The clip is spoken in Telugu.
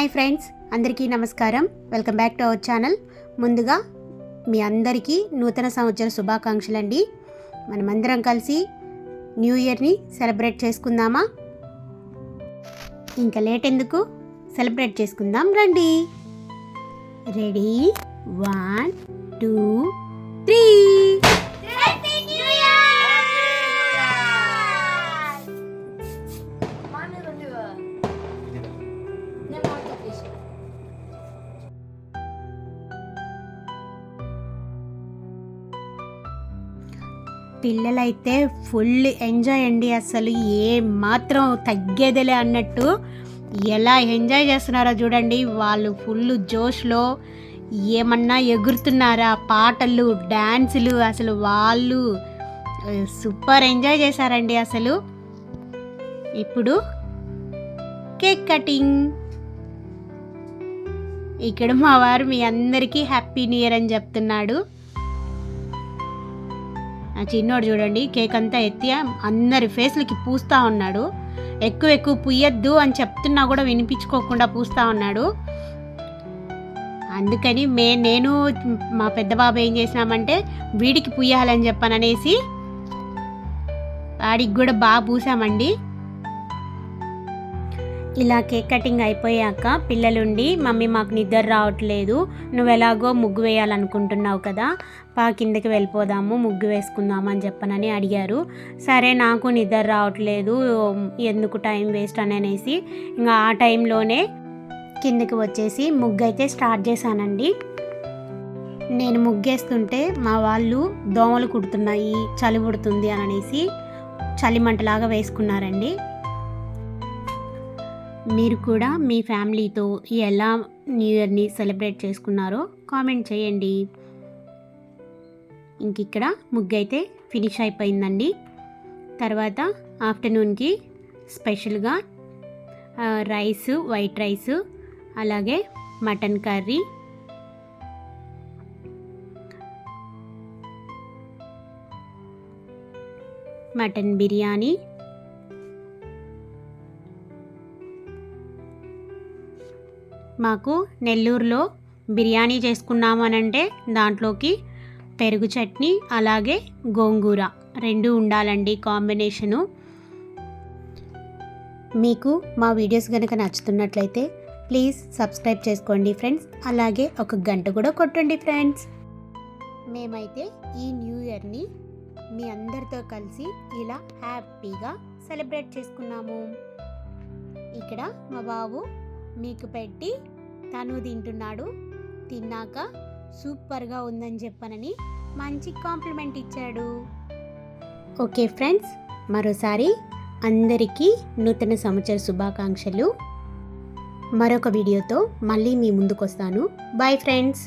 హాయ్ ఫ్రెండ్స్ అందరికీ నమస్కారం. Welcome back to our channel. ముందుగా మీ అందరికీ నూతన సంవత్సర శుభాకాంక్షలు అండి మనమందరం కలిసి న్యూ ఇయర్ని సెలబ్రేట్ చేసుకుందామా? ఇంకా లేట్ ఎందుకు? సెలబ్రేట్ చేసుకుందాం రండి. రెడీ? One two three. పిల్లలైతే ఫుల్ ఎంజాయ్ అండి అసలు ఏ మాత్రం తగ్గేదిలే అన్నట్టు. ఎలా ఎంజాయ్ చేస్తున్నారో చూడండి వాళ్ళు ఫుల్ జోష్లో ఏమన్నా ఎగురుతున్నారా పాటలు డ్యాన్సులు అసలు వాళ్ళు సూపర్ ఎంజాయ్ చేశారండి అసలు. ఇప్పుడు కేక్ కటింగ్. ఇక్కడ మా వారు మీ అందరికీ హ్యాపీ న్యూ ఇయర్ అని చెప్తున్నాడు. చిన్నోడు చూడండి కేక్ అంతా ఎత్తి అందరి ఫేస్లకి పూస్తూ ఉన్నాడు. ఎక్కువ ఎక్కువ పుయ్యద్దు అని చెప్తున్నా కూడా వినిపించుకోకుండా పూస్తూ ఉన్నాడు. అందుకని మే నేను మా పెద్ద బాబు ఏం చేసినామంటే వీడికి పుయ్యాలని చెప్పాననేసి వాడికి కూడా బాగా పూసామండి. ఇలా కేక్ కటింగ్ అయిపోయాక పిల్లలుండి మమ్మీ మాకు నిద్ర రావట్లేదు నువ్వు ఎలాగో ముగ్గు వేయాలనుకుంటున్నావు కదా పా కిందకి వెళ్ళిపోదాము ముగ్గు వేసుకుందాము అని చెప్పనని అడిగారు. సరే నాకు నిద్ర రావట్లేదు ఎందుకు టైం వేస్ట్ అని అనేసి ఇంకా ఆ టైంలోనే కిందకి వచ్చేసి ముగ్గు అయితే స్టార్ట్ చేశానండి. నేను ముగ్గేస్తుంటే మా వాళ్ళు దోమలు కుడుతున్నాయి చలి పుడుతుంది అని అనేసి చలిమంటలాగా వేసుకున్నారండి. మీరు కూడా మీ ఫ్యామిలీతో ఎలా న్యూ ఇయర్ని సెలబ్రేట్ చేసుకున్నారో కామెంట్ చేయండి. ఇంక ఇక్కడ ముగ్గు అయితే ఫినిష్ అయిపోయిందండి. తర్వాత ఆఫ్టర్నూన్కి స్పెషల్గా రైస్ వైట్ రైస్ అలాగే మటన్ కర్రీ. మటన్ బిర్యానీ మాకు నెల్లూరులో బిర్యానీ చేసుకున్నామనంటే అని అంటే దాంట్లోకి పెరుగు చట్నీ అలాగే గోంగూర రెండు ఉండాలండి కాంబినేషను. మీకు మా వీడియోస్ కనుక నచ్చుతున్నట్లయితే ప్లీజ్ సబ్స్క్రైబ్ చేసుకోండి ఫ్రెండ్స్. అలాగే ఒక గంట కూడా కొట్టండి ఫ్రెండ్స్. మేమైతే ఈ న్యూ ఇయర్ని మీ అందరితో కలిసి ఇలా హ్యాపీగా సెలబ్రేట్ చేసుకున్నాము. ఇక్కడ మా బాబు మీకు పెట్టి తను తింటున్నాడు. తిన్నాక సూపర్గా ఉందని చెప్పనని మంచి కాంప్లిమెంట్ ఇచ్చాడు. ఓకే ఫ్రెండ్స్ మరోసారి అందరికీ నూతన సంవత్సర శుభాకాంక్షలు. మరొక వీడియోతో మళ్ళీ మీ ముందుకు వస్తాను బాయ్ ఫ్రెండ్స్.